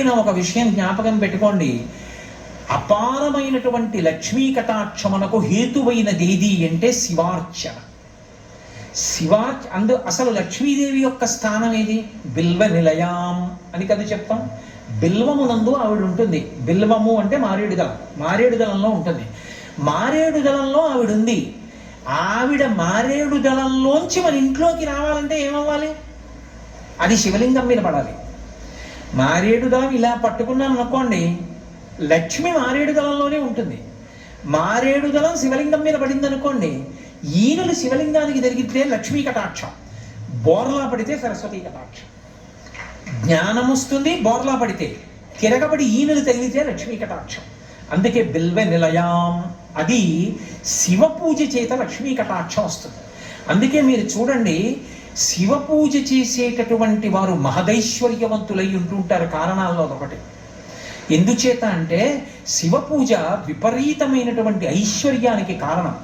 చెప్పిన ఒక విషయం జ్ఞాపకం పెట్టుకోండి. అపారమైనటువంటి లక్ష్మీ కటాక్షమునకు హేతువైనది ఏది అంటే శివార్చన శివార్చ అందు అసలు లక్ష్మీదేవి యొక్క స్థానం ఏది? బిల్వ నిలయాం అని కదా చెప్తాం. బిల్వమునందు ఆవిడ ఉంటుంది. బిల్వము అంటే మారేడు దళం మారేడు దళంలో ఉంటుంది. మారేడు దళంలో ఆవిడ ఉంది. ఆవిడ మారేడు దళంలోంచి మన ఇంట్లోకి రావాలంటే ఏమవ్వాలి? అది శివలింగం మీద పడాలి. మారేడు దళం ఇలా పట్టుకున్నాను అనుకోండి లక్ష్మి మారేడు దళంలోనే ఉంటుంది. మారేడు దళం శివలింగం మీద పడింది అనుకోండి ఈనులు శివలింగానికి జరిగితే లక్ష్మీ కటాక్షం బోర్లా పడితే సరస్వతి కటాక్షం. జ్ఞానం వస్తుంది బోర్లా పడితే తిరగబడి ఈనులు తగిలితే లక్ష్మీ కటాక్షం. అందుకే బిల్వ నిలయాం. అది శివ పూజ చేత లక్ష్మీ కటాక్షం వస్తుంది. అందుకే మీరు చూడండి శివ పూజ చేసేటటువంటి వారు మహదైశ్వర్యవంతులై ఉంటుంటారు కారణాల్లో ఒకటి ఎందుచేత అంటే శివ పూజ విపరీతమైనటువంటి ఐశ్వర్యానికి కారణం.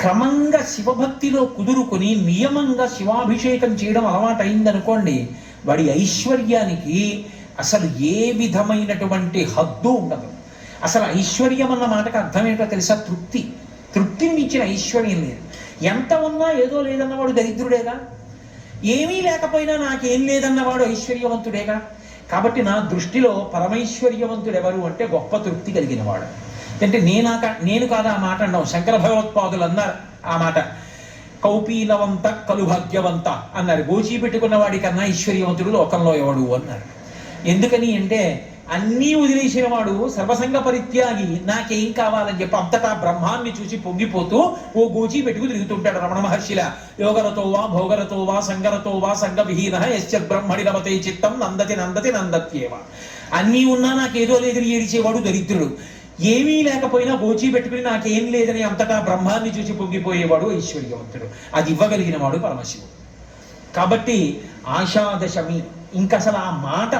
క్రమంగా శివభక్తిలో కుదురుకొని నియమంగా శివాభిషేకం చేయడం అలవాటైందనుకోండి వాడి ఐశ్వర్యానికి అసలు ఏ విధమైనటువంటి హద్దు ఉండదు. అసలు ఐశ్వర్యం అన్న మాటకు అర్థం ఏంటో తెలుసా? తృప్తి. తృప్తిని ఇచ్చిన ఐశ్వర్యం లేదు. ఎంత ఉన్నా ఏదో లేదన్నవాడు దరిద్రుడేగా? ఏమీ లేకపోయినా నాకేం లేదన్నవాడు ఐశ్వర్యవంతుడేగా? కాబట్టి నా దృష్టిలో పరమైశ్వర్యవంతుడు ఎవరు అంటే గొప్ప తృప్తి కలిగిన వాడు అంటే నేనాక నేను కాదు ఆ మాట అన్నాం శంకర భగవత్పాదులు అన్నారు ఆ మాట. కౌపీనవంత కలుభాగ్యవంత అన్నారు. గోచి పెట్టుకున్న వాడి కన్నా ఐశ్వర్యవంతుడు లోకంలో ఎవడు అన్నారు. ఎందుకని అంటే అన్నీ వదిలేసేవాడు సర్వసంగ పరిత్యాగి. నాకేం కావాలని చెప్పి అంతటా బ్రహ్మాన్ని చూసి పొంగిపోతూ ఓ గోచి పెట్టుకు తిరుగుతుంటాడు రమణ మహర్షిల. యోగరతో వా భోగరతో వా సంగరతో వా సంగ విహీన యశ్చ బ్రహ్మణి రమతే చిత్తం నందతి నందతి నందత్యేవ. అన్నీ ఉన్నా నాకేదో లేదని ఏడిచేవాడు దరిద్రుడు. ఏమీ లేకపోయినా గోచి పెట్టుకుని నాకేం లేదని అంతటా బ్రహ్మాన్ని చూసి పొంగిపోయేవాడు ఐశ్వర్యవంతుడు. అది ఇవ్వగలిగిన వాడు పరమశివుడు. కాబట్టి ఆషాదశమి. ఇంకసలు ఆ మాట